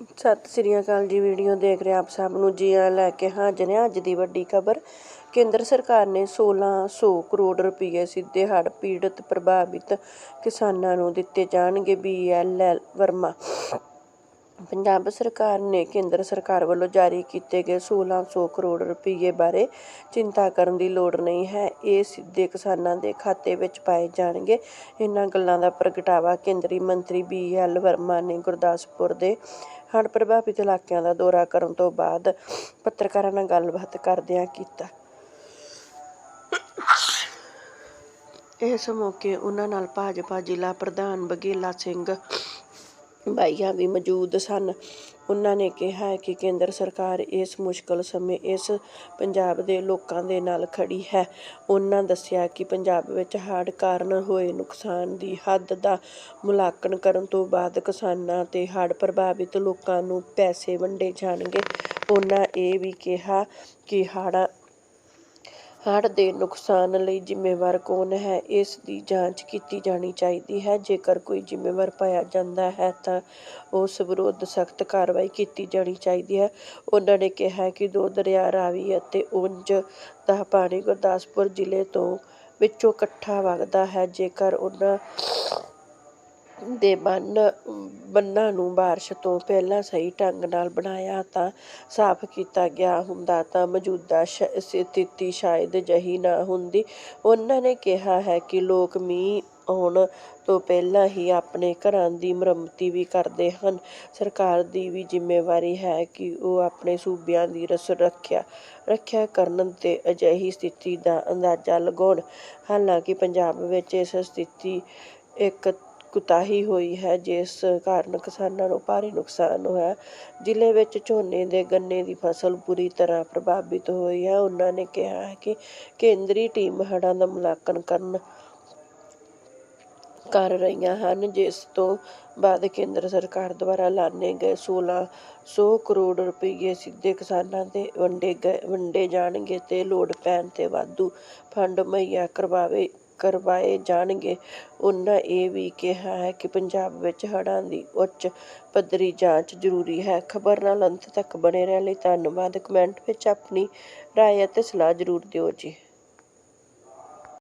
ਸਤਿ ਸ੍ਰੀ ਅਕਾਲ ਜੀ, ਵੀਡੀਓ ਦੇਖ ਰਹੇ ਆਪ ਸਭ ਨੂੰ। ਜੀ ਆਇਆਂ ਲੈ ਕੇ ਹਾਜ਼ਰ ਹਾਂ ਅੱਜ ਦੀ ਵੱਡੀ ਖਬਰ। ਕੇਂਦਰ ਸਰਕਾਰ ਨੇ 1600 ਕਰੋੜ ਰੁਪਏ ਸਿੱਧੇ ਹੜ੍ਹ ਪੀੜਤ ਪ੍ਰਭਾਵਿਤ ਕਿਸਾਨਾਂ ਨੂੰ ਦਿੱਤੇ ਜਾਣਗੇ ਬੀਐਲਐਲ ਵਰਮਾ। ਪੰਜਾਬ ਸਰਕਾਰ ਨੇ ਕੇਂਦਰ ਸਰਕਾਰ ਵੱਲੋਂ ਜਾਰੀ ਕੀਤੇ ਗਏ 1600 ਕਰੋੜ ਰੁਪਏ ਬਾਰੇ ਚਿੰਤਾ ਕਰਨ ਦੀ ਲੋੜ ਨਹੀਂ ਹੈ। ਇਹ ਸਿੱਧੇ ਕਿਸਾਨਾਂ ਦੇ ਖਾਤੇ ਵਿੱਚ ਪਾਏ ਜਾਣਗੇ। ਇਹਨਾਂ ਗੱਲਾਂ ਦਾ ਪ੍ਰਗਟਾਵਾ ਕੇਂਦਰੀ ਮੰਤਰੀ ਬੀ ਐਲ ਵਰਮਾ ਨੇ ਗੁਰਦਾਸਪੁਰ ਦੇ ਹੜ੍ਹ ਪ੍ਰਭਾਵਿਤ ਇਲਾਕਿਆਂ ਦਾ ਦੌਰਾ ਕਰਨ ਤੋਂ ਬਾਅਦ ਪੱਤਰਕਾਰਾਂ ਨਾਲ ਗੱਲਬਾਤ ਕਰਦਿਆਂ ਕੀਤਾ। ਇਸ ਮੌਕੇ ਉਹਨਾਂ ਨਾਲ ਭਾਜਪਾ ਜ਼ਿਲ੍ਹਾ ਪ੍ਰਧਾਨ ਬਘੇਲਾ ਸਿੰਘ ਬਾਈਆਂ ਵੀ ਮੌਜੂਦ ਸਨ। ਉਹਨਾਂ ਨੇ ਕਿਹਾ ਹੈ ਕਿ ਕੇਂਦਰ ਸਰਕਾਰ ਇਸ ਮੁਸ਼ਕਲ ਸਮੇਂ ਇਸ ਪੰਜਾਬ ਦੇ ਲੋਕਾਂ ਦੇ ਨਾਲ ਖੜੀ ਹੈ। ਉਹਨਾਂ ਦੱਸਿਆ ਕਿ ਪੰਜਾਬ ਵਿੱਚ ਹੜ੍ਹ ਕਾਰਨ ਹੋਏ ਨੁਕਸਾਨ ਦੀ ਹੱਦ ਦਾ ਮੁਲਾਂਕਣ ਕਰਨ ਤੋਂ ਬਾਅਦ ਕਿਸਾਨਾਂ ਤੇ ਹੜ੍ਹ ਪ੍ਰਭਾਵਿਤ ਲੋਕਾਂ ਨੂੰ ਪੈਸੇ ਵੰਡੇ ਜਾਣਗੇ। ਉਹਨਾਂ ਇਹ ਵੀ ਕਿਹਾ ਕਿ ਹੜ੍ਹਾਂ ਹੜ੍ਹ ਦੇ ਨੁਕਸਾਨ ਲਈ ਜ਼ਿੰਮੇਵਾਰ ਕੌਣ ਹੈ? ਇਸ ਦੀ ਜਾਂਚ ਕੀਤੀ ਜਾਣੀ ਚਾਹੀਦੀ ਹੈ। ਜੇਕਰ ਕੋਈ ਜ਼ਿੰਮੇਵਾਰ ਪਾਇਆ ਜਾਂਦਾ ਹੈ, ਤਾਂ ਉਸ ਵਿਰੁੱਧ ਸਖਤ ਕਾਰਵਾਈ ਕੀਤੀ ਜਾਣੀ ਚਾਹੀਦੀ ਹੈ। ਉਹਨਾਂ ਨੇ ਕਿਹਾ ਕਿ ਦੋ ਦਰਿਆ ਰਾਵੀ ਅਤੇ ਉਂਝ ਦਾ ਪਾਣੀ ਗੁਰਦਾਸਪੁਰ ਜ਼ਿਲ੍ਹੇ ਤੋਂ ਵਿੱਚੋਂ ਇਕੱਠਾ ਵਗਦਾ ਹੈ। ਜੇਕਰ ਉਹਨਾਂ ਦੇ ਬੰਨ, ਬੰਨਾਂ ਨੂੰ ਬਾਰਿਸ਼ ਤੋਂ ਪਹਿਲਾਂ ਸਹੀ ਢੰਗ ਨਾਲ ਬਣਾਇਆ ਤਾਂ ਸਾਫ਼ ਕੀਤਾ ਗਿਆ ਹੁੰਦਾ ਤਾਂ ਮੌਜੂਦਾ ਸ਼- ਸਥਿਤੀ ਸ਼ਾਇਦ ਅਜਿਹੀ ਨਾ ਹੁੰਦੀ। ਉਹਨਾਂ ਨੇ ਕਿਹਾ ਹੈ ਕਿ ਲੋਕ ਮੀਂਹ ਆਉਣ ਤੋਂ ਪਹਿਲਾਂ ਹੀ ਆਪਣੇ ਘਰਾਂ ਦੀ ਮੁਰੰਮਤੀ ਵੀ ਕਰਦੇ ਹਨ। ਸਰਕਾਰ ਦੀ ਵੀ ਜ਼ਿੰਮੇਵਾਰੀ ਹੈ ਕਿ ਉਹ ਆਪਣੇ ਸੂਬਿਆਂ ਦੀ ਰਸ, ਰੱਖਿਆ ਰੱਖਿਆ ਕਰਨ ਤੇ ਅਜਿਹੀ ਸਥਿਤੀ ਦਾ ਅੰਦਾਜ਼ਾ ਲਗਾਉਣ। ਹਾਲਾਂਕਿ ਪੰਜਾਬ ਵਿੱਚ ਇਸ ਸਥਿਤੀ ਇੱਕ ਕੁਤਾਹੀ ਹੋਈ ਹੈ, ਜਿਸ ਕਾਰਨ ਕਿਸਾਨਾਂ ਨੂੰ ਭਾਰੀ ਨੁਕਸਾਨ ਹੋਇਆ। ਜ਼ਿਲ੍ਹੇ ਵਿੱਚ ਝੋਨੇ ਦੇ ਗੰਨੇ ਦੀ ਫਸਲ ਬੁਰੀ ਤਰ੍ਹਾਂ ਪ੍ਰਭਾਵਿਤ ਹੋਈ ਹੈ। ਉਹਨਾਂ ਨੇ ਕਿਹਾ ਹੈ ਕਿ ਕੇਂਦਰੀ ਟੀਮ ਹੜ੍ਹਾਂ ਦਾ ਮੁਲਾਂਕਣ ਕਰਨ ਕਰ ਰਹੀਆਂ ਹਨ, ਜਿਸ ਤੋਂ ਬਾਅਦ ਕੇਂਦਰ ਸਰਕਾਰ ਦੁਆਰਾ ਐਲਾਨੇ ਗਏ 1600 ਕਰੋੜ ਰੁਪਏ ਸਿੱਧੇ ਕਿਸਾਨਾਂ ਦੇ ਵੰਡੇ ਗਏ, ਵੰਡੇ ਜਾਣਗੇ ਤੇ ਲੋੜ ਪੈਣ ਤੇ ਵਾਧੂ ਫੰਡ ਮੁਹੱਈਆ ਕਰਵਾਵੇ। ਕਰਵਾਏ ਜਾਣਗੇ। ਉਹਨਾਂ ਇਹ ਵੀ ਕਿਹਾ ਹੈ ਕਿ ਪੰਜਾਬ ਵਿੱਚ ਹੜ੍ਹਾਂ ਦੀ ਉੱਚ ਪੱਧਰੀ ਜਾਂਚ ਜ਼ਰੂਰੀ ਹੈ। ਖਬਰ ਨਾਲ ਅੰਤ ਤੱਕ ਬਣੇ ਰਹਿਣ ਲਈ ਧੰਨਵਾਦ। ਕਮੈਂਟ ਵਿੱਚ ਆਪਣੀ ਰਾਏ ਅਤੇ ਸਲਾਹ ਜ਼ਰੂਰ ਦਿਓ ਜੀ।